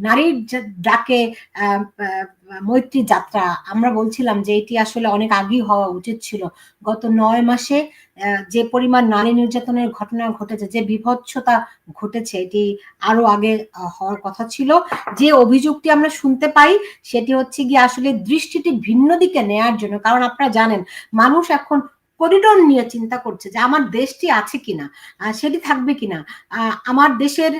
নারীর ডাকে মৈত্রী যাত্রা, আমরা বলছিলাম যে এটি আসলে অনেক আগেই হওয়া উচিত ছিল। গত নয় মাসে যে পরিমাণ নারী নির্যাতনের ঘটনা ঘটেছে, যে বিভৎসতা ঘটেছে, এটি আরও আগে হওয়ার কথা ছিল। যে অভিযোগটি আমরা শুনতে পাই, সেটি হচ্ছে গিয়ে আসলে দৃষ্টিটি ভিন্ন দিকে নেয়ার জন্য। কারণ আপনারা জানেন, মানুষ এখন করিডোর নিয়ে চিন্তা করছে যে আমার দেশটি আছে কিনা সেটি থাকবে কিনা। আমার দেশের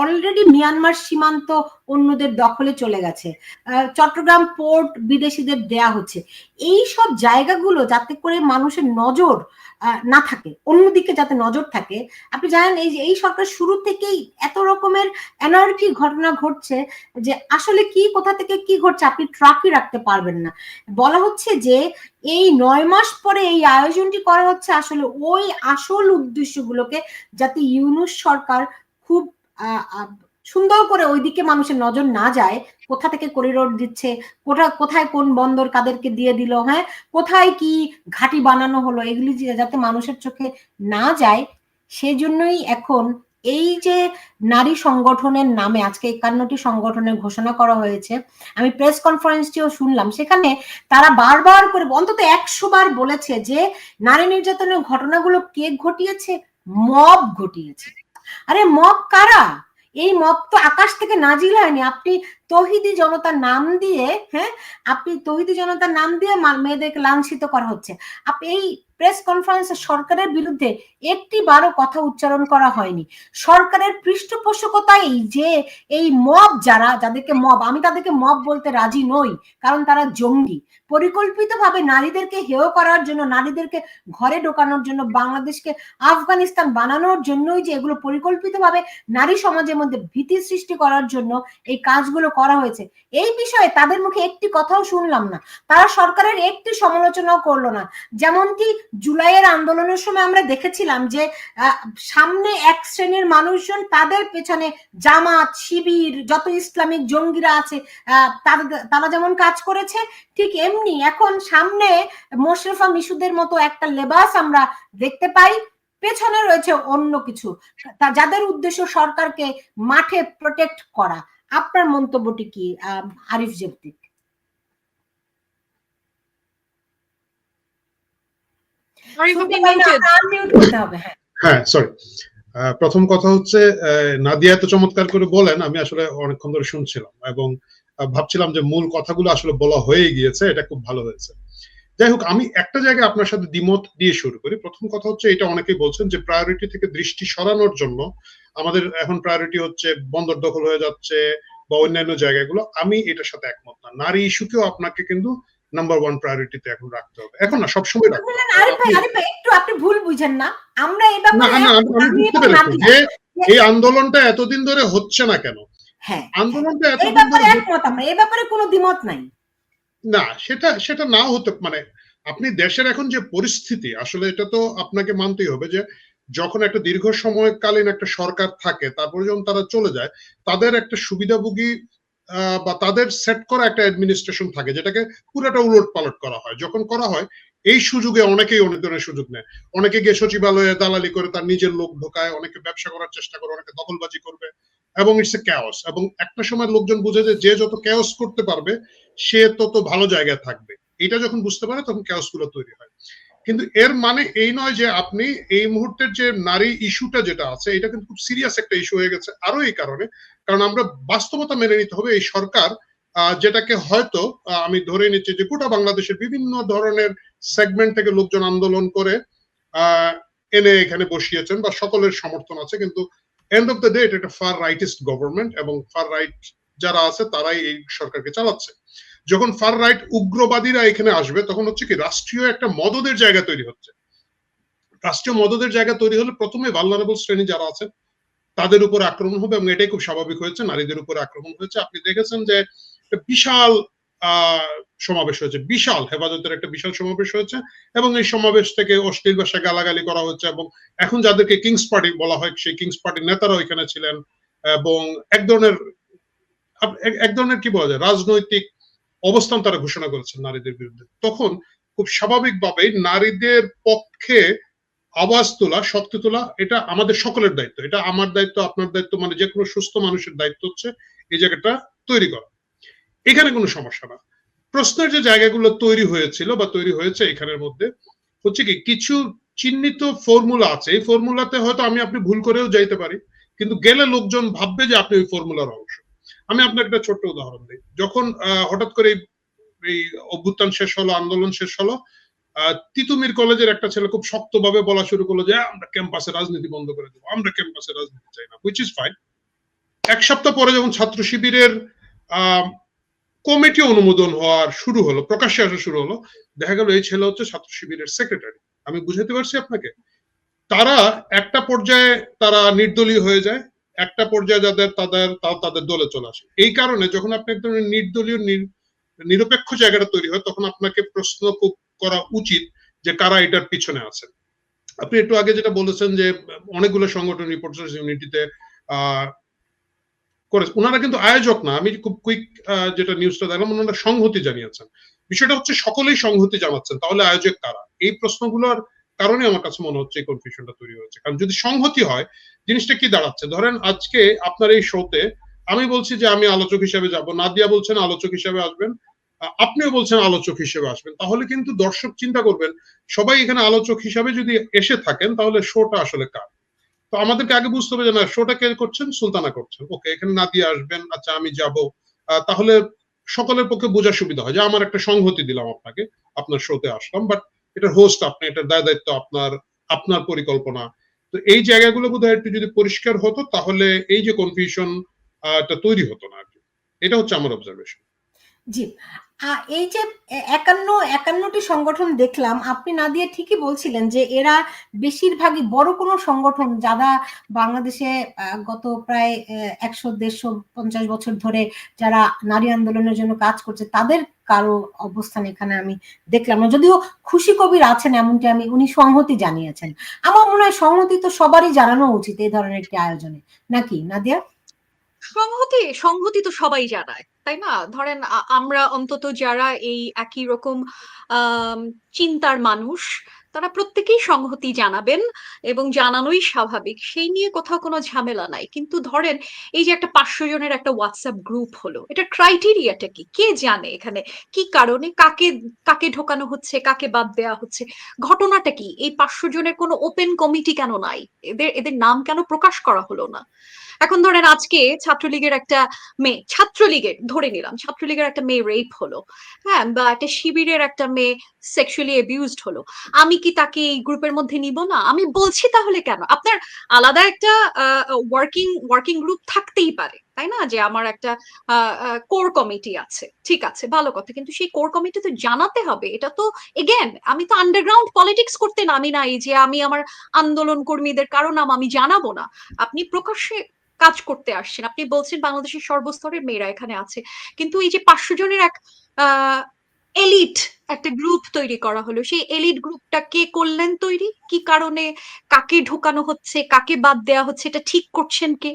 অলরেডি মিয়ানমার সীমান্ত অন্যদের দখলে চলে গেছে। চট্টগ্রাম পোর্ট বিদেশিদের দেয়া হচ্ছে। এই সব জায়গাগুলো যাতে করে মানুষের নজর না থাকে, অন্যদিকে যাতে নজর থাকে, আপনি জানেন এই এই সরকার শুরু থেকেই এত রকমের এনার্কি ঘটনা ঘটছে যে আসলে কি, কোথা থেকে কি ঘটছে আপনি ট্রাকই রাখতে পারবেন না। বলা হচ্ছে যে এই নয় মাস পরে এই আয়োজনটি করা হচ্ছে আসলে ওই আসল উদ্দেশ্যগুলোকে যাতে ইউনুস সরকার খুব সুন্দর করে ওইদিকে মানুষের নজর না যায়, কোথা থেকে করিডোর দিচ্ছে কোথা কোথায় কোন বন্দর কাদেরকে দিয়ে দিল হ্যাঁ? কোথায় কি ঘাটি বানানো হলো, এগুলি যাতে মানুষের চোখে না যায়, সেজন্যই এখন এই যে নারী সংগঠনের নামে, আজকে একান্নটি সংগঠনের ঘোষণা করা হয়েছে, আমি প্রেস কনফারেন্সটিও শুনলাম, সেখানে তারা বারবার করে, অন্তত একশো বার বলেছে যে, নারী নির্যাতনের ঘটনাগুলো কে ঘটিয়েছে? মব ঘটিয়েছে। আরে মব কারা? এই মব তো আকাশ থেকে নাজিল হয়নি। আপনি তহিদি জনতার নাম দিয়ে হ্যাঁ? আপনি তহিদি জনতার নাম দিয়ে মেয়েদেরকে লাঞ্ছিত করা হচ্ছে। আপনি এই প্রেস কনফারেন্সে সরকারের বিরুদ্ধে একটি বারো কথা উচ্চারণ করা হয়নি। সরকারের পৃষ্ঠপোষকতাই যে এই মব যারা, যাদেরকে মব আমি তাদেরকে মব বলতে রাজি নই, কারণ তারা জঙ্গি। পরিকল্পিতভাবে নারীদেরকে হেয় করার জন্য, নারীদেরকে ঘরে ঢোকানোর জন্য, বাংলাদেশকে আফগানিস্তান বানানোর জন্যই যে এগুলো পরিকল্পিতভাবে নারী সমাজের মধ্যে ভীতি সৃষ্টি করার জন্য এই কাজগুলো করা হয়েছে। এই বিষয়ে তাদের মুখে একটি কথাও শুনলাম না। তারা সরকারের একটি সমালোচনাও করল না। যেমন কি জুলাইয়ের আন্দোলনের সময় আমরা দেখেছিলাম যে সামনে এক শ্রেণির মানুষজন তাদের পেছনে জামাত, শিবির, যত ইসলামিক জঙ্গিরা আছে তারা যেমন কাজ করেছে, ঠিক এমনি এখন সামনে মোশরেফা মিশুদের মতো একটা লেবাস আমরা দেখতে পাই। পেছনে রয়েছে অন্য কিছু। তা যাদের উদ্দেশ্য সরকারকে মাঠে প্রোটেক্ট করা। আপনার মন্তব্যটি কি আরিফ জেবতিক হ্যাঁ। সরি প্রথম কথা হচ্ছে নাদিয়া এত চমৎকার করে বলেন আমি আসলে অনেকক্ষণ ধরে শুনছিলাম এবং ভাবছিলাম যে মূল কথাগুলো আসলে বলা হয়ে গিয়েছে এটা খুব ভালো হয়েছে। যাই হোক আমি একটা জায়গায় আপনার সাথে দ্বিমত দিয়ে শুরু করি। প্রথম কথা হচ্ছে এটা অনেকেই বলছেন যে প্রায়োরিটি থেকে দৃষ্টি সরানোর জন্য আমাদের এখন প্রায়োরিটি হচ্ছে বন্দর দখল হয়ে যাচ্ছে বা অন্যান্য জায়গাগুলো। আমি এটার সাথে একমত না। নারী ইস্যুকেও আপনাকে কিন্তু নাম্বার ওয়ান প্রায়োরিটিতে এখন রাখতে হবে। এখন না সবসময় রাখতে হবে। একটু আপনি ভুল বুঝেন না। আমরা এই ব্যাপারে আমি বুঝতে পেরেছি যে এই আন্দোলনটা এতদিন ধরে হচ্ছে না কেন? হ্যাঁ আন্দোলনটা এতদিন ধরে একমত আমরা এই ব্যাপারে কোনো দ্বিমত নাই। না সেটা সেটা নাও হতে মানে আপনি দেশের এখন যে পরিস্থিতি আসলে এটা তো আপনাকে মানতেই হবে যে যখন একটা দীর্ঘ সময়কালীন একটা সরকার থাকে তারপরে যখন তারা চলে যায় তাদের একটা সুবিধাভোগী বা তাদের সেট করা একটা অ্যাডমিনিস্ট্রেশন থাকে যেটাকে পুরোটা উলট পালট করা হয়। যখন করা হয় এই সুযোগে অনেকেই অনেক ধরনের সুযোগ নেয়। অনেকে গিয়ে সচিবালয়ে দালালি করে তার নিজের লোক ঢোকায় অনেকে ব্যবসা করার চেষ্টা করে অনেকে দখলবাজি করবে। এবং ইটস এ ক্যাওস এবং একটা সময় লোকজন বুঝে যে যে যত ক্যাওস করতে পারবে, সে তত ভালো জায়গায় থাকবে। এটা যখন বুঝতে পারে, তখন ক্যাওসগুলো তৈরি হয়। কিন্তু এর মানে এই নয় যে আপনি এই মুহূর্তের যে নারী ইস্যুটা যেটা আছে, এটা কিন্তু খুব সিরিয়াস একটা ইস্যু হয়ে গেছে আরও এই কারণে। কারণ আমরা বাস্তবতা মেনে নিতে হবে এই সরকার যেটাকে হয়তো আমি ধরে নিচ্ছি যে গোটা বাংলাদেশের বিভিন্ন ধরনের সেগমেন্ট থেকে লোকজন আন্দোলন করে এনে এখানে বসিয়েছেন বা সকলের সমর্থন আছে। কিন্তু এন্ড অফ দ্য ডে এটা একটা ফার রাইটিস্ট গভর্নমেন্ট এবং ফার রাইট যারা আছে, তারাই এই সরকারকে চালাচ্ছে। যখন ফার রাইট উগ্রবাদীরা এখানে আসবে, তখন হচ্ছে কি, রাষ্ট্রীয় একটা মদদের জায়গা তৈরি হচ্ছে। রাষ্ট্রীয় মদদের জায়গা তৈরি হলে প্রথমে ভালনারেবল শ্রেণি যারা আছে, তাদের উপর আক্রমণ হবে এবং এটাই খুব স্বাভাবিক হয়েছে, নারীদের উপর আক্রমণ হয়েছে। আপনি দেখেছেন যে বিশাল সমাবেশ হয়েছে। বিশাল হেফাজতের একটা বিশাল সমাবেশ হয়েছে এবং এই সমাবেশ থেকে অশ্লীল ভাষায় গালাগালি করা হচ্ছে এবং এখন যাদেরকে কিংস পার্টি বলা হয়, সেই কিংস পার্টির নেতারা ওইখানে ছিলেন এবং এক ধরনের এক ধরনের কি বলা যায়, রাজনৈতিক অবস্থান তারা ঘোষণা করেছেন নারীদের বিরুদ্ধে। তখন খুব স্বাভাবিকভাবে নারীদের পক্ষে আওয়াজ তোলা, শক্তি তোলা, এটা আমাদের সকলের দায়িত্ব। এটা আমার দায়িত্ব, আপনার দায়িত্ব মানে যে কোনো সুস্থ মানুষের দায়িত্ব হচ্ছে এই জায়গাটা তৈরি করা। এখানে কোনো সমস্যা না। প্রশ্নের যে জায়গাগুলো তৈরি হয়েছিল বা তৈরি হয়েছে এখানের মধ্যে, হচ্ছে কি, কিছু চিহ্নিত ফর্মুলা আছে। এই ফর্মুলাতে হয়তো আমি আপনি ভুল করেও যাইতে পারি, কিন্তু গেলে লোকজন ভাববে যে আপনি ওই ফর্মুলার অংশ। আমি আপনাকে একটা ছোট্ট উদাহরণ দিই। যখন হঠাৎ করে এই- অভ্যুত্থান শেষ হলো, আন্দোলন শেষ হলো তিতুমির কলেজের একটা ছেলে খুব শক্তভাবে বলা শুরু করল যে, আমরা ক্যাম্পাসে রাজনীতি বন্ধ করে দেবো, আমরা ক্যাম্পাসে রাজনীতি চাই না। হুইচ ইজ ফাইন এক সপ্তাহ পরে যখন ছাত্র শিবিরের কমিটি অনুমোদন হওয়ার শুরু হলো, প্রকাশ্যে আসা শুরু হলো। দেখা গেল এই ছেলে হচ্ছে ছাত্র শিবিরের সেক্রেটারি আমি বুঝাতে পারছি আপনাকে। তারা একটা পর্যায়ে তারা নির্দলীয় হয়ে যায়, একটা পর্যায়ে যাদের তাদের তাদের দলে চলে আসে। এই কারণে যখন আপনি একদম নির্দলীয়, নির- নিরপেক্ষ জায়গাটা তৈরি হয়, তখন আপনাকে প্রশ্ন করা উচিত যে কারা এটার পিছনে আছেন। আপনি একটু আগে যেটা বলেছেন যে অনেকগুলো সংগঠন রিপোর্টার্স ইউনিটিতে করে ওনারা কিন্তু আয়োজক না। আমি খুব কুইক যেটা নিউজটা দেখলাম ওনারা সংহতি জানিয়েছেন। বিষয়টা হচ্ছে সকলেই সংহতি জানাচ্ছেন, তাহলে আয়োজক কারা? এই প্রশ্নগুলোর কারণে আমার কাছে মনে হচ্ছে এই কনফিউশনটা তৈরি হয়েছে। কারণ যদি সংহতি হয়, জিনিসটা কি দাঁড়াচ্ছে? ধরেন আজকে আপনার এই শোতে আমি বলছি যে আমি আলোচক হিসেবে যাব, নাদিয়া বলছেন আলোচক হিসেবে আসবেন আপনিও বলছেন আলোচক হিসেবে আসবেন। তাহলে কিন্তু দর্শক চিন্তা করবেন, সবাই এখানে আলোচক হিসাবে যদি এসে থাকেন, তাহলে শোটা আসলে কার? তো আমাদেরকে আগে বুঝতে হবে যে, না শোটা কে করছেন? সুলতানা করছেন। ওকে এখানে না দিয়ে আসবেন আচ্ছা আমি যাব। তাহলে সকলের পক্ষে বোঝার সুবিধা হয়। যে, আমার একটা সংহতি দিলাম আপনাকে, আপনার শোতে আসলাম বাট এটার হোস্ট আপনি, এটার দায় দায়িত্ব আপনার আপনার পরিকল্পনা। তো এই জায়গাগুলো বোধহয় একটু যদি পরিষ্কার হতো, তাহলে এই যে কনফিউশন তৈরি হতো না এটা হচ্ছে আমার অবজারভেশন জি। এই যে একান্ন, একান্নটি সংগঠন দেখলাম, আপনি না দিয়ে ঠিকই বলছিলেন যে এরা বেশিরভাগই বড় কোনো সংগঠন যারা বাংলাদেশে গত প্রায় একশো, দেড়শো, পঞ্চাশ বছর ধরে যারা নারী আন্দোলনের জন্য কাজ করছে, তাদের কারও অবস্থান এখানে আমি দেখলাম না। যদিও খুশি কবির আছেন এমনটি আমি, উনি সংহতি জানিয়েছেন। আমার মনে হয় সংহতি তো সবারই জানানো উচিত এই ধরনের একটি আয়োজনে। নাকি, নাদিয়া? সংহতি সংহতি তো সবাই জানায়। তাই না? ধরেন আমরা অন্তত যারা এই একই রকম চিন্তার মানুষ, তারা প্রত্যেকেই সংহতি জানাবেন এবং জানানোই স্বাভাবিক। সেই নিয়ে কোথাও কোনো ঝামেলা নাই। কিন্তু ধরেন এই যে একটা পাঁচশো জনের একটা হোয়াটসঅ্যাপ গ্রুপ হলো, এটা ক্রাইটেরিয়াটা কি? কে জানে এখানে? কি কারণে? কাকে কাকে ঢোকানো হচ্ছে? কাকে বাদ দেওয়া হচ্ছে? ঘটনাটা কি? এই পাঁচশো জনের কোনো ওপেন কমিটি কেন নাই? এদের এদের নাম কেন প্রকাশ করা হলো না? এখন ধরেন আজকে ছাত্রলীগের একটা মেয়ে, ছাত্রলীগের, ধরে নিলাম, ছাত্রলীগের একটা মেয়ে রেপ হলো হ্যাঁ বা একটা শিবিরের একটা মেয়ে সেক্সুয়ালি অ্যাবিউজড হলো। আমি কি তাকে এই গ্রুপের মধ্যে নিব না? আমি বলছি তাহলে কেন? আপনার আলাদা একটা ওয়ার্কিং ওয়ার্কিং গ্রুপ থাকতেই পারে। তাই না? যে আমার একটা কোর কমিটি আছে। ঠিক আছে, ভালো কথা। কিন্তু সেই কোর কমিটি তো জানাতে হবে। এটা তো এগেন আমি তো আন্ডারগ্রাউন্ড পলিটিক্স করতে নামি নাই যে আমি আমার আন্দোলন কর্মীদের কারও নাম আমি জানাব না। আপনি প্রকাশ্যে কাজ করতে আসছেন। আপনি বলছেন বাংলাদেশের সর্বস্তরের মেয়েরা এখানে আছে। কিন্তু এই যে পাঁচশো জনের এক এলিট একটা গ্রুপ তৈরি করা হলো। সেই এলিট গ্রুপটা কে করলেন তৈরি? কি কারণে কাকে ঢোকানো হচ্ছে? কাকে বাদ দেওয়া হচ্ছে? এটা ঠিক করছেন কে?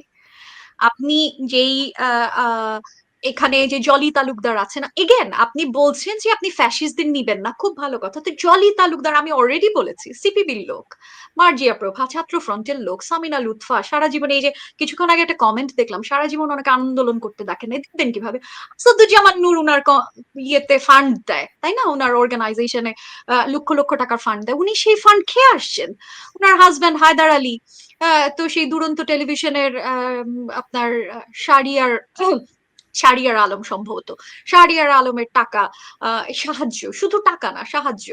আপনি যেই আহ, আহ, এখানে যে জলি তালুকদার আছেন এগেন আপনি বলছেন যে আপনি ফ্যাসিস্টদের নিবেন না খুব ভালো কথা। তো জলি তালুকদার আমি অলরেডি বলেছি সিপিবির লোক মার্জিয়া প্রভা ছাত্র ফ্রন্টের লোক সামিনা লুৎফা সারা জীবন এই যে কিছুক্ষণ আগে একটা কমেন্ট দেখলাম সারা জীবন ওনাকে আন্দোলন করতে দেখেন দেখবেন কীভাবে? সদ্দুজ্জামান নূর উনার ইয়েতে ফান্ড দেয় তাই না? ওনার অর্গানাইজেশনে লক্ষ লক্ষ টাকার ফান্ড দেয় উনি সেই ফান্ড খেয়ে আসছেন। ওনার হাজব্যান্ড হায়দার আলী তো সেই দুরন্ত টেলিভিশনের আপনার আহ, শারিয়ার শারিয়ার আলম সম্ভবত। শারিয়ার আলমের টাকা সাহায্য, শুধু টাকা না, সাহায্য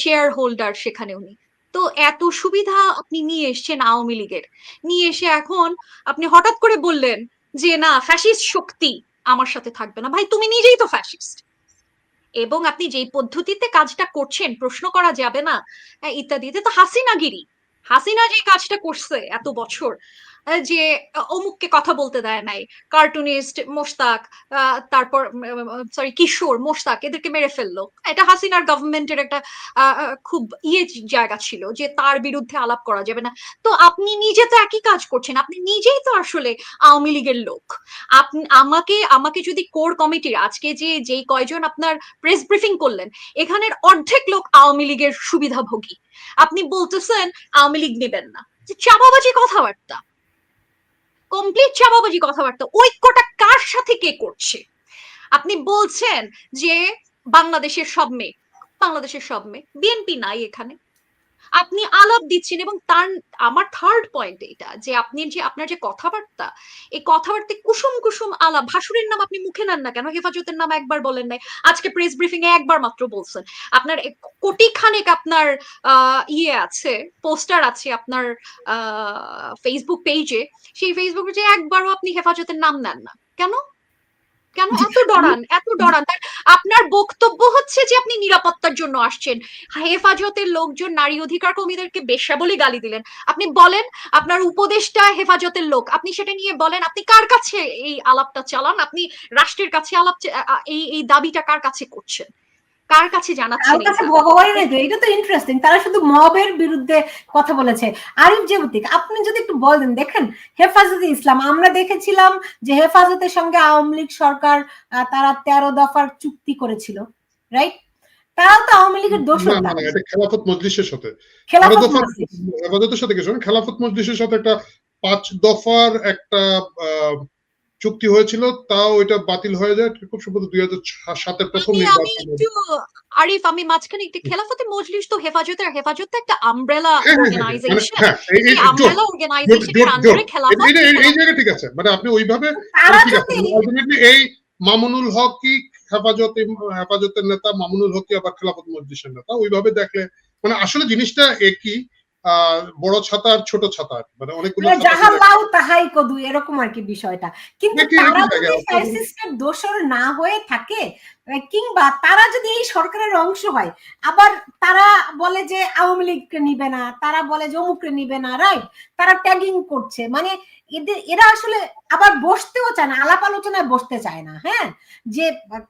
শেয়ার হোল্ডার সেখানে উনি। তো এত সুবিধা আপনি নিয়ে এসছেন আওয়ামী লীগের। নিয়ে এসে এখন আপনি হঠাৎ করে বললেন যে, না ফ্যাসিস্ট শক্তি আমার সাথে থাকবে না। ভাই, তুমি নিজেই তো ফ্যাসিস্ট এবং আপনি যেই পদ্ধতিতে কাজটা করছেন, প্রশ্ন করা যাবে না ইত্যাদিতে, তো হাসিনাগিরি। হাসিনা যে কাজটা করছে এত বছর যে অমুককে কথা বলতে দেয় নাই। কার্টুনিস্ট মোশতাক তারপর সরি কিশোর, মোশতাক, এদেরকে মেরে ফেলল। এটা হাসিনার গভর্নমেন্টের একটা খুব ইয়ে জায়গা ছিল যে তার বিরুদ্ধে আলাপ করা যাবে না। তো আপনি নিজে তো একই কাজ করছেন, আপনি নিজেই তো আসলে আওয়ামী লীগের লোক। আপনি আমাকে আমাকে যদি কোর কমিটির আজকে যে যেই কয়জন আপনার প্রেস ব্রিফিং করলেন, এখানের অর্ধেক লোক আওয়ামী লীগের সুবিধাভোগী। আপনি বলতেছেন আওয়ামী লীগ নেবেন না। চাপাবাজি কথাবার্তা। কমপ্লিট চাপাবাজি কথাবার্তা। ঐক্যটা কার সাথে কে করছে? আপনি বলছেন যে বাংলাদেশের সব মেয়ে, বাংলাদেশের সব মেয়ে বিএনপি নাই এখানে। আপনি আলাপ দিচ্ছেন এবং তার, আমার থার্ড পয়েন্ট এটা যে আপনি যে, আপনার যে কথাবার্তা, এই কথাবার্তা কুসুম কুসুম আলাপ, ভাসুরের নাম আপনি মুখে নেন না কেন? হেফাজতের নাম একবার বলেন নাই। আজকে প্রেস ব্রিফিং এ একবার মাত্র বলছেন। আপনার কোটি খানেক আপনার ইয়ে আছে, পোস্টার আছে আপনার ফেসবুক পেজে সেই ফেসবুক পেজে একবারও আপনি হেফাজতের নাম নেন না। কেন? কেন? এত ডরান এত ডরান। আপনার বক্তব্য হচ্ছে যে আপনি নিরাপত্তার জন্য আসছেন। হেফাজতের লোকজন নারী অধিকার কর্মীদেরকে বেশ্যা বলে গালি দিলেন। আপনি বলেন, আপনার উপদেশটা হেফাজতের লোক, আপনি সেটা নিয়ে বলেন, আপনি কার কাছে এই আলাপটা চালান? আপনি রাষ্ট্রের কাছে আলাপ এই এই দাবিটা কার কাছে করছেন? কার কাছে জানাচ্ছেন কার কাছে? ভগবানের এটা তো ইন্টারেস্টিং তারা শুধু মবের বিরুদ্ধে কথা বলেছে। আরিফ জেবতিক আপনি যদি একটু বলেন দেখেন হেফাজতে ইসলাম আমরা দেখেছিলাম যে হেফাজতের সঙ্গে আওয়ামী লীগ সরকার তারা তেরো দফার চুক্তি করেছিল রাইট তারাও তো আওয়ামী লীগের দোষ খেলাফত মজলিসের সাথে। হেফাজতের সাথে কিছু খেলাফত মজলিসের সাথে একটা পাঁচ দফার একটা আহ, চুক্তি হয়েছিল তাও ওইটা বাতিল হয়ে যায়। খুব সম্ভবত দুই হাজার সাতের প্রথম নির্বাচন আরিফ আমি মাঝখানে একটু খেলাফতে মজলিস তো হেফাজতের হেফাজত তো একটা আমব্রেলা হ্যাঁ, হ্যাঁ, হ্যাঁ, মানে, অর্গানাইজেশন এই- আমব্রেলা অর্গানাইজেশনের আন্ডারে খেলাফত এই- জায়গায় ঠিক আছে মানে আপনি ওইভাবে ঠিক আছে আলটিমেটলি এই মামুনুল হক কি হেফাজত হেফাজতের নেতা মামুনুল হক কি আবার খেলাফত মজলিসের নেতা? ওইভাবে দেখলে মানে আসলে জিনিসটা একই বড় ছাতা আর ছোট ছাতা মানে অনেকগুলো মানে যাহা। লাউ তাহাই কদু এরকম আর কি বিষয়টা। কিন্তু তারা যদি ফ্যাসিস্টের দোষর না হয়ে থাকে কিংবা তারা যদি এই সরকারের অংশ হয় আবার তারা বলে যে আওয়ামী লীগকে নিবে না তারা বলে যে অমুককে নিবে না রাইট তারা ট্যাগিং করছে। মানে এদের এরা আসলে আবার বসতেও চায় না আলাপ আলোচনায় বসতে চায় না হ্যাঁ? যে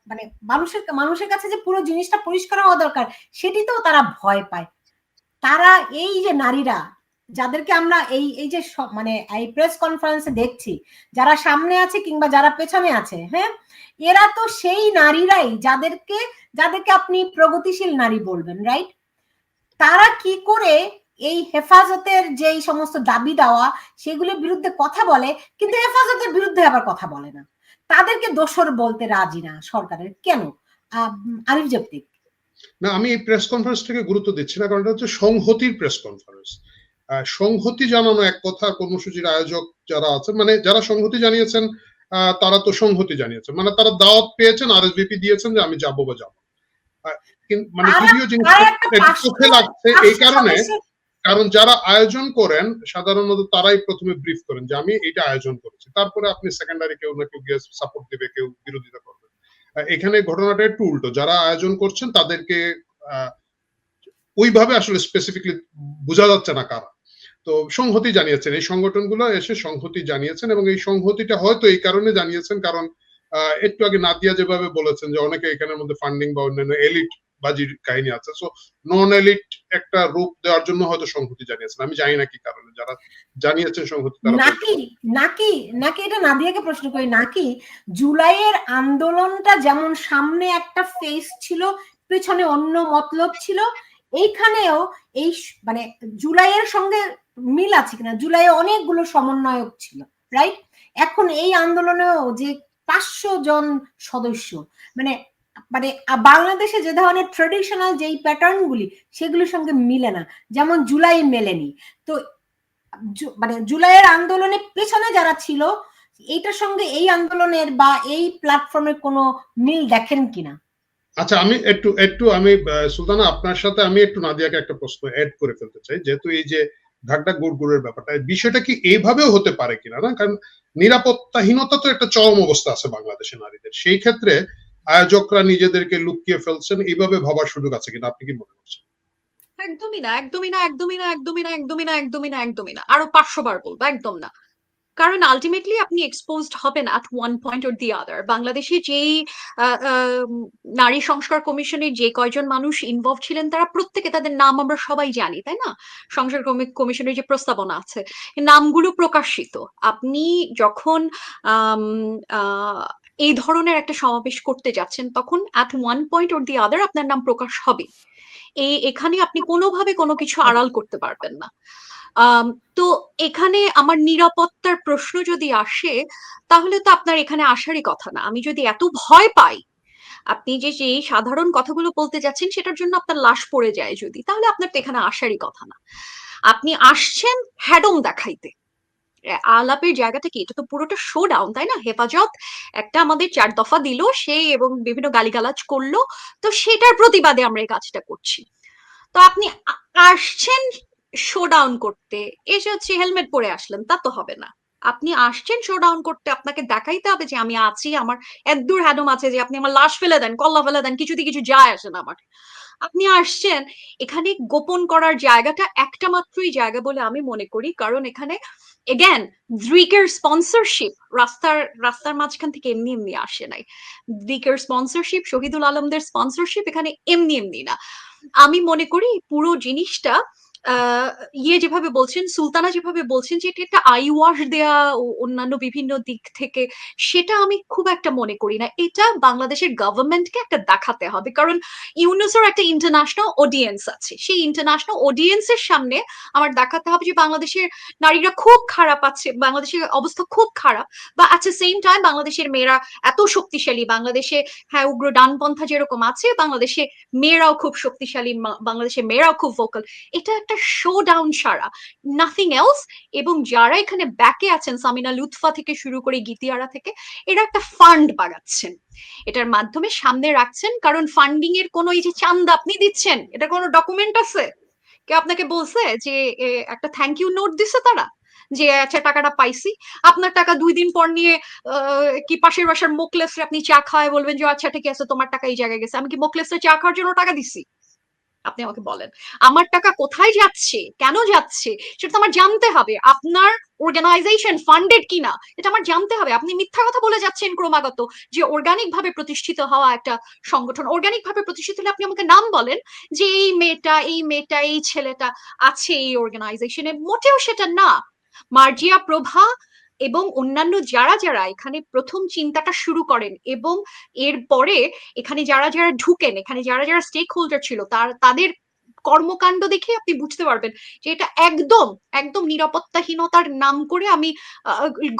মানে মানুষের মানুষের কাছে যে পুরো জিনিসটা পরিষ্কার হওয়া দরকার সেটিতেও তারা ভয় পায়। তারা এই যে নারীরা, যাদেরকে আমরা এই এই যে মানে এই প্রেস কনফারেন্সে দেখছি, যারা সামনে আছে কিংবা যারা পেছনে আছে হ্যাঁ? এরা তো সেই নারীরাই যাদেরকে যাদেরকে আপনি প্রগতিশীল নারী বলবেন রাইট তারা কি করে এই হেফাজতের যে সমস্ত দাবি দেওয়া, সেগুলোর বিরুদ্ধে কথা বলে, কিন্তু হেফাজতের বিরুদ্ধে আবার কথা বলে না। তাদেরকে দোষর বলতে রাজি না সরকারের। কেন? আরিফ জেপ্তিক না আমি এই প্রেস কনফারেন্সটাকে গুরুত্ব দিচ্ছি না কারণ এটা হচ্ছে সংহতির প্রেস কনফারেন্স সংহতি জানানো এক কথা কর্মসূচির আয়োজক যারা আছেন মানে যারা সংহতি জানিয়েছেন তারা তো সংহতি জানিয়েছেন। মানে তারা দাওয়াত পেয়েছেন আর দিয়েছেন যে আমি যাব বা যাব মানে যদিও জিনিসটা চোখে লাগছে এই কারণে কারণ যারা আয়োজন করেন সাধারণত তারাই প্রথমে ব্রিফ করেন যে আমি এটা আয়োজন করেছি। তারপরে আপনি সেকেন্ডারি কেউ না কেউ গিয়ে সাপোর্ট দিবে কেউ বিরোধিতা করবে। এখানে ঘটনাটা একটু উল্টো। যারা আয়োজন করছেন, তাদেরকে ওইভাবে আসলে স্পেসিফিকলি বোঝা যাচ্ছে না কারা। তো সংহতি জানিয়েছেন। এই সংগঠনগুলো এসে সংহতি জানিয়েছেন এবং এই সংহতিটা হয়তো এই কারণে জানিয়েছেন কারণ একটু আগে নাদিয়া যেভাবে বলেছেন যে অনেকে এখানের মধ্যে ফান্ডিং বা অন্যান্য এলিট বাজির কাহিনী আছে। সো নন এলিট একটা রূপ দেওয়ার জন্য হয়তো সংহতি জানিয়েছেন। আমি জানি না কি কারণে। যারা জানিয়েছেন সংহতি তারা নাকি নাকি নাকি এটা নাদিয়াকে প্রশ্ন করি। নাকি জুলাইয়ের আন্দোলনটা যেমন সামনে একটা ফেস ছিল পেছনে অন্য মতলব ছিল এইখানেও এই মানে জুলাইয়ের সঙ্গে মিল আছে কিনা? জুলাইয়ে অনেকগুলো সমন্বয়ক ছিল রাইট এখন এই আন্দোলনেও যে পাঁচশো জন সদস্য মানে মানে বাংলাদেশে যে ধরনের ট্রেডিশনাল যেই প্যাটার্ন গুলি সেগুলোর সঙ্গে মিলে না। যেমন জুলাই মেলেনি। তো মানে জুলাইয়ের আন্দোলনের পেছনে যারা ছিল এইটার সঙ্গে এই আন্দোলনের বা এই প্ল্যাটফর্মের কোনো মিল দেখেন কিনা? আচ্ছা আমি একটু একটু আমি আহ, সুলতানা আপনার সাথে আমি একটু নাদিয়াকে একটা প্রশ্ন অ্যাড করে ফেলতে চাই। যেহেতু এই যে ঢাকঢাক গুড় গুড়ের ব্যাপারটা বিষয়টা কি এইভাবেও হতে পারে কিনা? না কারণ নিরাপত্তাহীনতা তো একটা চরম অবস্থা আছে বাংলাদেশে নারীদের। সেই ক্ষেত্রে আয়োজকরা নিজেদেরকে লুকিয়ে ফেলছেন, এইভাবে ভাবার সুযোগ আছে কিনা? আপনি কি মনে করছেন? একদমই না একদমই না একদমই না একদমই না একদমই না একদমই না একদমই না। আরও পাঁচশো বার বলব, একদম না। কারণ আলটিমেটলি আপনি এক্সপোজড হবেন at one point or the other বাংলাদেশে যেই নারী সংস্কার কমিশনে যে কয়জন মানুষ ইনভলভ ছিলেন, তারা প্রত্যেকে তাদের নাম আমরা সবাই জানি, তাই না? সংস্কার কমিশনের যে প্রস্তাবনা আছে নামগুলো প্রকাশিত। আপনি যখন এই ধরনের একটা সমাবেশ করতে যাচ্ছেন, তখন at one point or the other আপনার নাম প্রকাশ হবে। এই এখানে আপনি কোনোভাবে কোনো কিছু আড়াল করতে পারবেন না। তো এখানে আমার নিরাপত্তার প্রশ্ন যদি আসে, তাহলে তো আপনার এখানে আসারই কথা না। আমি যদি এত ভয় পাই, আপনি যে যে সাধারণ কথাগুলো বলতে যাচ্ছেন, সেটার জন্য আপনার লাশ পড়ে যায় যদি, তাহলে আপনার তো এখানে আসারই কথা না। আপনি আসছেন হ্যাডম দেখাইতে। আলাপের জায়গা থেকে এটা তো পুরোটা শো ডাউন তাই না? হেফাজত, একটা আমাদের চার দফা দিল সেই এবং বিভিন্ন গালিগালাজ করল, তো সেটার প্রতিবাদে আমরা এই কাজটা করছি। তো আপনি আসছেন শো ডাউন করতে এসে হচ্ছে হেলমেট পরে আসলেন, তা তো হবে না। আপনি আসছেন শো ডাউন করতে, আপনাকে দেখাইতে হবে যে আমি আছি, আমার এদ্দুর হ্যাডম আছে যে আপনি আমার লাশ ফেলে দেন, কল্লা ফেলে দেন কিছুতে কিছু যায় আসে না আমার। আপনি আসছেন, এখানে গোপন করার জায়গাটা একটা মাত্রই জায়গা বলে আমি মনে করি। কারণ এখানে এগেন দ্রিকের স্পন্সরশিপ রাস্তার রাস্তার মাঝখান থেকে এমনি এমনি আসে নাই। দ্রিকের স্পন্সরশিপ শহীদুল আলমদের স্পন্সরশিপ এখানে এমনি এমনি না। আমি মনে করি পুরো জিনিসটা ইয়ে যেভাবে বলছেন, সুলতানা যেভাবে বলছেন যে এটা একটা আই ওয়াশ দেয়া অন্যান্য বিভিন্ন দিক থেকে, সেটা আমি খুব একটা মনে করি না। এটা বাংলাদেশের গভর্নমেন্টকে একটা দেখাতে হবে। কারণ ইউনুসের একটা ইন্টারন্যাশনাল অডিয়েন্স আছে। সেই ইন্টারন্যাশনাল অডিয়েন্সের সামনে আমার দেখাতে হবে যে বাংলাদেশের নারীরা খুব খারাপ আছে, বাংলাদেশের অবস্থা খুব খারাপ, বা অ্যাট দ্য সেম টাইম বাংলাদেশের মেয়েরা এত শক্তিশালী, বাংলাদেশে হ্যাঁ উগ্র ডানপন্থা যেরকম আছে, বাংলাদেশে মেয়েরাও খুব শক্তিশালী বাংলাদেশের মেয়েরাও খুব ভোকাল এটা একটা শো ডাউন ছাড়া নাথিং এলস এবং যারা এখানে ব্যাকে আছেন, সামিনা লুৎফা থেকে শুরু করে গীতিয়ারা থেকে, এরা একটা ফান্ড বাগাচ্ছেন এটার মাধ্যমে সামনে রাখছেন, কারণ ফান্ডিং এর কোনো এই যে চান্দা আপনি দিচ্ছেন, এটা কোনো ডকুমেন্ট আছে? কে আপনাকে বলছে যে একটা থ্যাংক ইউ নোট দিছে তারা, যে আচ্ছা টাকাটা পাইছি। আপনার টাকা দুই দিন পর নিয়ে কি পাশের বাসার মোকলেসে আপনি চা খাওয়ায় বলবেন যে আচ্ছা ঠিক আছে, তোমার টাকা এই জায়গায় গেছে। আমি কি মোকলেসে চা খাওয়ার জন্য টাকা দিছি? আপনি আমাকে বলেন। আমার টাকা কোথায় যাচ্ছে? কেন যাচ্ছে? সেটা তো আমার জানতে হবে। আপনার অর্গানাইজেশন ফান্ডেড কিনা, এটা আমার জানতে হবে। আপনি মিথ্যা কথা বলে যাচ্ছেন ক্রমাগত যে অর্গানিক ভাবে প্রতিষ্ঠিত হওয়া একটা সংগঠন। অর্গানিক ভাবে প্রতিষ্ঠিত হলে আপনি আমাকে নাম বলেন যে এই মেয়েটা এই মেয়েটা, এই ছেলেটা আছে এই অর্গানাইজেশনে মোটেও সেটা না। মার্জিয়া প্রভা এবং অন্যান্য যারা যারা এখানে প্রথম চিন্তাটা শুরু করেন এবং এরপরে এখানে যারা যারা ঢুকেন, এখানে যারা যারা স্টেক হোল্ডার ছিল, তার, তাদের কর্মকাণ্ড দেখে আপনি বুঝতে পারবেন যে এটা একদম একদম নিরাপত্তাহীনতার নাম করে আমি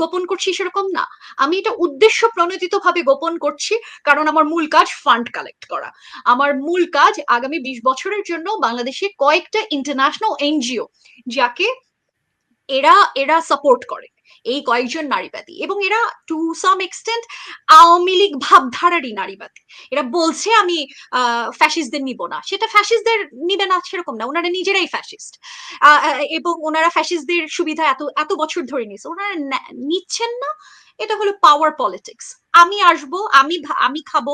গোপন করছি সেরকম না। আমি এটা উদ্দেশ্য প্রণোদিত ভাবে গোপন করছি, কারণ আমার মূল কাজ ফান্ড কালেক্ট করা। আমার মূল কাজ আগামী বিশ বছরের জন্য বাংলাদেশে কয়েকটা ইন্টারন্যাশনাল এনজিও যাকে এরা এরা সাপোর্ট করে। এই কয়েকজন নারীবাদী এবং এরা to some extent Awami League ভাবধারারই নারীবাদী। এরা বলছে, আমি ফ্যাসিস্টদের নিব না। সেটা ফ্যাসিস্টদের নিবে না, সেরকম না। ওনারা নিজেরাই ফ্যাসিস্ট এবং ওনারা ফ্যাসিস্টদের সুবিধা এত এত বছর ধরে নিয়েছে। ওনারা নিচ্ছেন না। এটা হলো পাওয়ার পলিটিক্স আমি আসব, আমি আমি খাব।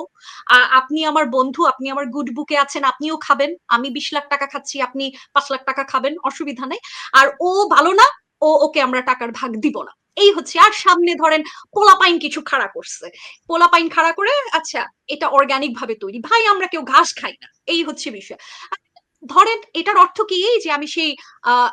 আপনি আমার বন্ধু, আপনি আমার গুড বুকে আছেন, আপনিও খাবেন। আমি বিশ লাখ টাকা খাচ্ছি, আপনি পাঁচ লাখ টাকা খাবেন, অসুবিধা নেই। আর ও ভালো না ও, ওকে আমরা টাকার ভাগ দিব না। এই হচ্ছে, আর সামনে ধরেন পোলাপাইন কিছু খাড়া করছে। পোলাপাইন খাড়া করে আচ্ছা এটা অর্গানিক ভাবে তৈরি। ভাই, আমরা কেউ ঘাস খাই না। এই হচ্ছে বিষয়। ধরেন, এটার অর্থ কি এই যে, আমি সেই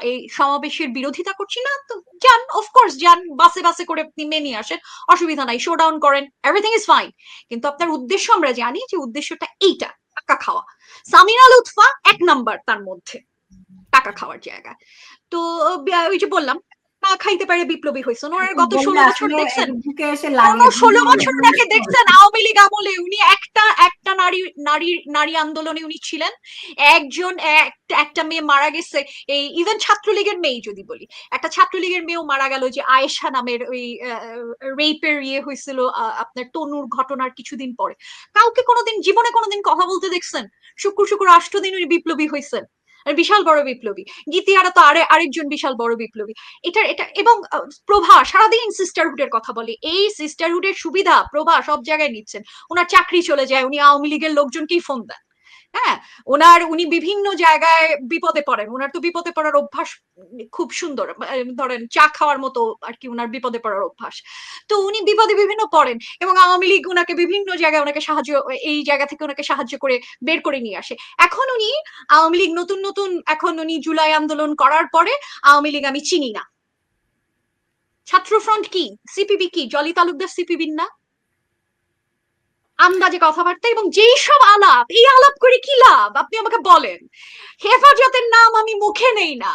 এই সমাবেশের বিরোধিতা করছি না? তো যান অফকোর্স যান, বাসে বাসে করে আপনি মেনে আসেন। অসুবিধা নাই শো ডাউন করেন এভরিথিং ইজ ফাইন কিন্তু আপনার উদ্দেশ্য আমরা জানি যে উদ্দেশ্যটা এইটা, টাকা খাওয়া। সামিনা লুৎফা, এক নাম্বার তার মধ্যে। টাকা খাওয়ার জায়গা তো ওই যে বললাম খাইতে পারে বিপ্লবী ওনার গত ষোলো বছর দেখছেন? ষোলো বছর ওনাকে দেখছেন আওয়ামী লীগ আমলে উনি একটা একটা নারী নারী নারী আন্দোলনে উনি ছিলেন। একজন একটা মেয়ে মারা গেছে। এই ইভেন ছাত্রলীগের মেয়ে যদি বলি একটা ছাত্রলীগের মেয়েও মারা গেল যে আয়েশা নামের ওই রেপের ইয়ে হয়েছিল আপনার তনুর ঘটনার কিছুদিন পরে। কাউকে কোনোদিন জীবনে কোনোদিন কথা বলতে দেখছেন? শুক্র শুক্র আষ্ট দিন উনি বিপ্লবী হয়েছেন। বিশাল বড় বিপ্লবী। গীতিয়ারা তো আরে, আরেকজন বিশাল বড় বিপ্লবী। এটা এটা, এবং প্রভা সারাদিন সিস্টারহুডের কথা বলে। এই সিস্টারহুডের সুবিধা প্রভা সব জায়গায় নিচ্ছেন। ওনার চাকরি চলে যায়, উনি আওয়ামী লীগের লোকজনকেই ফোন দেন। হ্যাঁ ওনার, উনি বিভিন্ন জায়গায় বিপদে পড়েন। ওনার তো বিপদে পড়ার অভ্যাস খুব সুন্দর। ধরেন চা খাওয়ার মতো আর কি ওনার বিপদে পড়ার অভ্যাস। তো উনি বিপদে বিভিন্ন পড়েন এবং আওয়ামী লীগ ওনাকে বিভিন্ন জায়গায় ওনাকে সাহায্য, এই জায়গা থেকে ওনাকে সাহায্য করে বের করে নিয়ে আসে। এখন উনি আওয়ামী লীগ নতুন নতুন, এখন উনি জুলাই আন্দোলন করার পরে আওয়ামী লীগ আমি চিনি না। ছাত্র ফ্রন্ট কি? সিপিবি কি? জলি তালুকদার সিপিবির না? আন্দাজে কথাবার্তা এবং যেই সব আলাপ, এই আলাপ করে কি লাভ? আপনি আমাকে বলেন। হেফাজতের নাম আমি মুখে নেই না।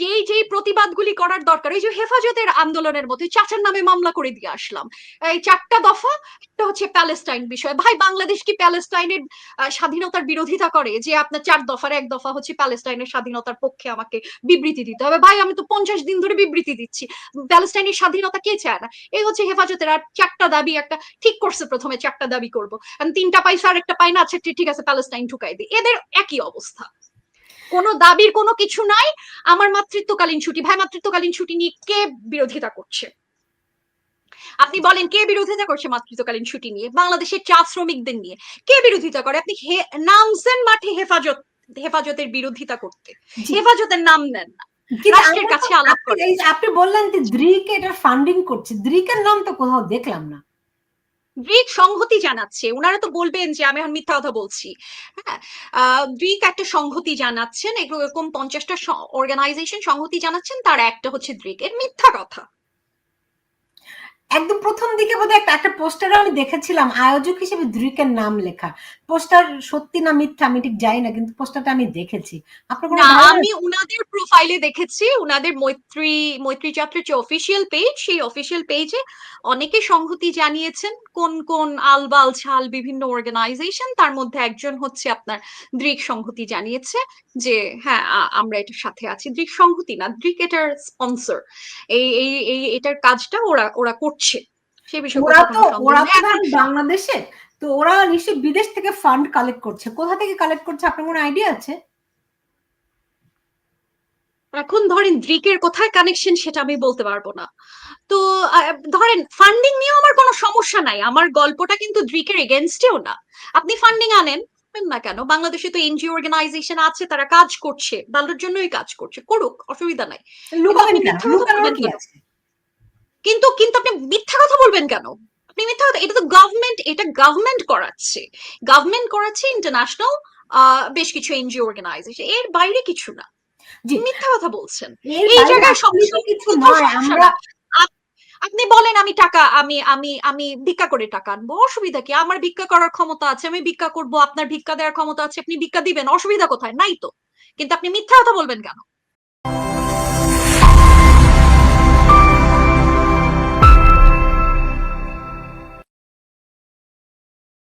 যেই যেই প্রতিবাদগুলি করার দরকার, এই যে হেফাজতের আন্দোলনের মধ্যে চাচার নামে মামলা করে দিয়ে আসলাম। এই চারটা দফা, একটা হচ্ছে প্যালেস্টাইন বিষয়। ভাই, বাংলাদেশ কি প্যালেস্টাইনের স্বাধীনতার বিরোধিতা করে? যে আপনার চার দফার এক দফা হচ্ছে প্যালেস্টাইনের স্বাধীনতার পক্ষে আমাকে বিবৃতি দিতে হবে। ভাই, আমি তো পঞ্চাশ দিন ধরে বিবৃতি দিচ্ছি। প্যালেস্টাইনের স্বাধীনতা কে চায় না? এই হচ্ছে হেফাজতের আর চারটা দাবি, একটা ঠিক করছে প্রথমে, চারটা দাবি করব। তিনটা পাইছে আর একটা পাই না আচ্ছা ঠিক আছে, প্যালেস্টাইন ঢুকাই দিই এদের একই অবস্থা। কোনো দাবির কোনো কিছু নাই। আমার মাতৃত্বকালীন ছুটি ভাই মাতৃত্বকালীন ছুটি নিয়ে কে বিরোধিতা করছে? আপনি বলেন কে বিরোধিতা করছে মাতৃত্বকালীন ছুটি নিয়ে? বাংলাদেশের চা শ্রমিকদের নিয়ে। কে বিরোধিতা করে? আপনি নামছেন মাঠে হেফাজত হেফাজতের বিরোধিতা করতে। হেফাজতের নাম নেন না। রাষ্ট্রের কাছে আলাপ আপনি করে। আপনি বললেন যে দ্রিক এটা ফান্ডিং করছে দ্রিকের নাম তো কোথাও দেখলাম না। গ্রিক সংহতি জানাচ্ছে। ওনারা তো বলবেন যে, আমি এখন মিথ্যা কথা বলছি। হ্যাঁ গ্রিক একটা সংহতি জানাচ্ছেন এরকম পঞ্চাশটা অর্গানাইজেশন সংহতি জানাচ্ছেন, তার একটা হচ্ছে গ্রিক এর মিথ্যা কথা। একদম প্রথম দিকে বোধহয় একটা একটা পোস্টারে আমি দেখেছিলাম, আয়োজক হিসেবে দ্রিকের নাম লেখা। পোস্টার সত্যি না মিথ্যা আমি ঠিক জানি না কিন্তু পোস্টারটা আমি দেখেছি। আপনার আমি উনাদের প্রোফাইলে দেখেছি উনাদের মৈত্রী মৈত্রী যাত্রার যে অফিসিয়াল পেজ সেই অফিসিয়াল পেজে অনেকে সংহতি জানিয়েছেন কোন কোন আলবাল ছাল বিভিন্ন অর্গানাইজেশন তার মধ্যে একজন হচ্ছে আপনার দৃক সংহতি জানিয়েছে যে হ্যাঁ আমরা এটার সাথে আছি। দৃক সংহতি না দৃক এটার স্পন্সর এই এই এটার কাজটা ওরা ওরা করছে। সে বিষয়ে ওরা তো ওরা বাংলাদেশে তো ওরা নিশ্চয়ই বিদেশ থেকে ফান্ড কালেক্ট করছে। কোথা থেকে কালেক্ট করছে আপনার কোনো আইডিয়া আছে? এখন ধরেন দ্রিকের কোথায় কানেকশন সেটা আমি বলতে পারব না। তো ধরেন ফান্ডিং নিয়েও আমার কোনো সমস্যা নাই। আমার গল্পটা কিন্তু দ্রিকের এগেনস্টেও না। আপনি ফান্ডিং আনেন না কেন? বাংলাদেশে তো এনজিও অর্গানাইজেশন আছে তারা কাজ করছে। ভালোর জন্যই কাজ করছে। করুক অসুবিধা নাই। কিন্তু কিন্তু আপনি মিথ্যা কথা বলবেন কেন? আপনি মিথ্যা কথা এটা তো গভর্নমেন্ট এটা গভর্নমেন্ট করাচ্ছে। গভর্নমেন্ট করাচ্ছে ইন্টারন্যাশনাল বেশ কিছু এনজিও অর্গানাইজেশন এর বাইরে কিছু না। মিথ্যা কথা বলছেন। এই জায়গায় কিছু নয় আমরা আপনি বলেন আমি টাকা আমি আমি আমি ভিক্ষা করে টাকা আনব। অসুবিধা কি? আমার ভিক্ষা করার ক্ষমতা আছে আমি ভিক্ষা করব আপনার ভিক্ষা দেওয়ার ক্ষমতা আছে আপনি ভিক্ষা দিবেন অসুবিধা কোথায়? নাই তো। কিন্তু আপনি মিথ্যা কথা বলবেন কেন?